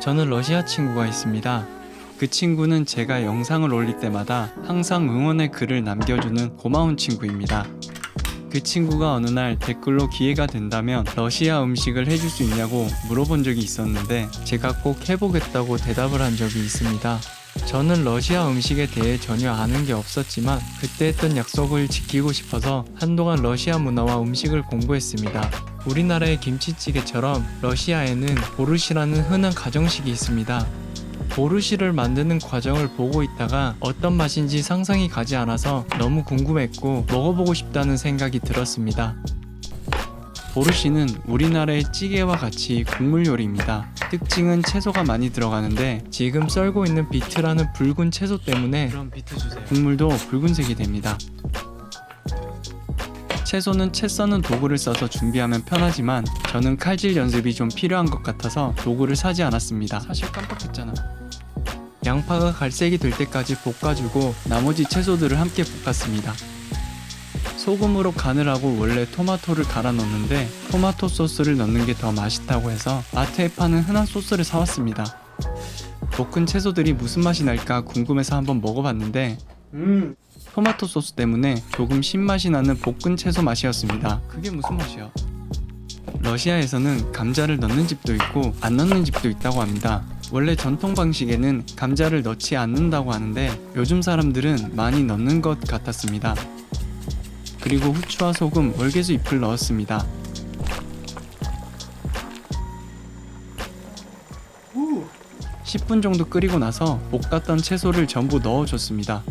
저는 러시아 친구가 있습니다. 그 친구는 제가 영상을 올릴 때마다 항상 응원의 글을 남겨주는 고마운 친구입니다. 그 친구가 어느 날 댓글로 기회가 된다면 러시아 음식을 해줄 수 있냐고 물어본 적이 있었는데 제가 꼭 해보겠다고 대답을 한 적이 있습니다. 저는 러시아 음식에 대해 전혀 아는 게 없었지만 그때 했던 약속을 지키고 싶어서 한동안 러시아 문화와 음식을 공부했습니다. 우리나라의 김치찌개처럼 러시아에는 보르시라는 흔한 가정식이 있습니다. 보르시를 만드는 과정을 보고 있다가 어떤 맛인지 상상이 가지 않아서 너무 궁금했고 먹어보고 싶다는 생각이 들었습니다. 보르시는 우리나라의 찌개와 같이 국물 요리입니다. 특징은 채소가 많이 들어가는데 지금 썰고 있는 비트라는 붉은 채소 때문에. 국물도 붉은색이 됩니다. 채소는 채 써는 도구를 써서 준비하면 편하지만 저는 칼질 연습이 좀 필요한 것 같아서 도구를 사지 않았습니다. 사실 깜빡했잖아. 양파가 갈색이 될 때까지 볶아주고 나머지 채소들을 함께 볶았습니다. 소금으로 간을 하고 원래 토마토를 갈아 넣는데 토마토 소스를 넣는 게 더 맛있다고 해서 마트에 파는 흔한 소스를 사왔습니다. 볶은 채소들이 무슨 맛이 날까 궁금해서 한번 먹어봤는데 음 토마토 소스 때문에 조금 신맛이 나는 볶은 채소 맛이었습니다. 그게 무슨 맛이야? 러시아에서는 감자를 넣는 집도 있고 안 넣는 집도 있다고 합니다. 원래 전통 방식에는 감자를 넣지 않는다고 하는데 요즘 사람들은 많이 넣는 것 같았습니다. 그리고 후추와 소금, 월계수 잎을 넣었습니다. 10분 정도 끓이고 나서 볶았던 채소를 전부 넣어줬습니다.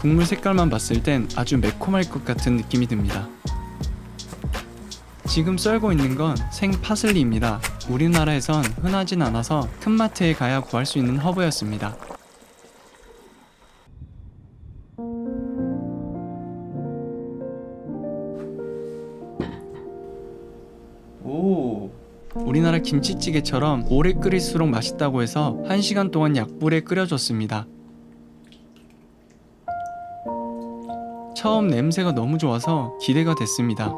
국물 색깔만 봤을 땐 아주 매콤할 것 같은 느낌이 듭니다. 지금 썰고 있는 건 생 파슬리입니다. 우리나라에선 흔하진 않아서 큰 마트에 가야 구할 수 있는 허브였습니다. 오. 우리나라 김치찌개처럼 오래 끓일수록 맛있다고 해서 1시간 동안 약불에 끓여줬습니다. 처음 냄새가 너무 좋아서 기대가 됐습니다.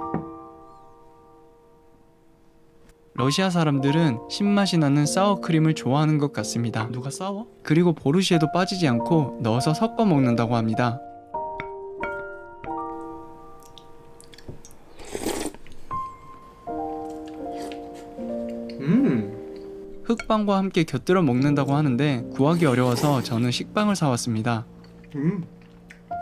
러시아 사람들은 신맛이 나는 사워크림을 좋아하는 것 같습니다. 누가 싸워? 그리고 보르시에도 빠지지 않고 넣어서 섞어 먹는다고 합니다. 흑빵과 함께 곁들여 먹는다고 하는데 구하기 어려워서 저는 식빵을 사왔습니다.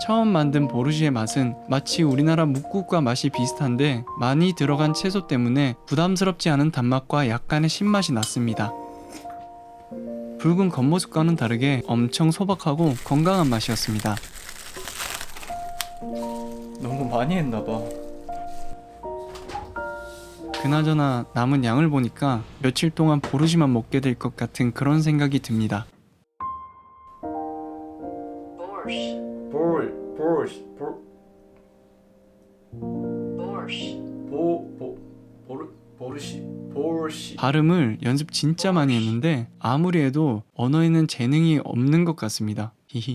처음 만든 보르시의 맛은 마치 우리나라 묵국과 맛이 비슷한데 많이 들어간 채소 때문에 부담스럽지 않은 단맛과 약간의 신맛이 났습니다. 붉은 겉모습과는 다르게 엄청 소박하고 건강한 맛이었습니다. 너무 많이 했나봐. 그나저나 남은 양을 보니까 며칠 동안 보르시만 먹게 될 것 같은 그런 생각이 듭니다. Borscht. 볼, 보르시, 볼, Borscht. 보, 보, 보르, 보르시, 보르시. 발음을 연습 진짜 많이 했는데 아무리 해도 언어에는 재능이 없는 것 같습니다. 히히.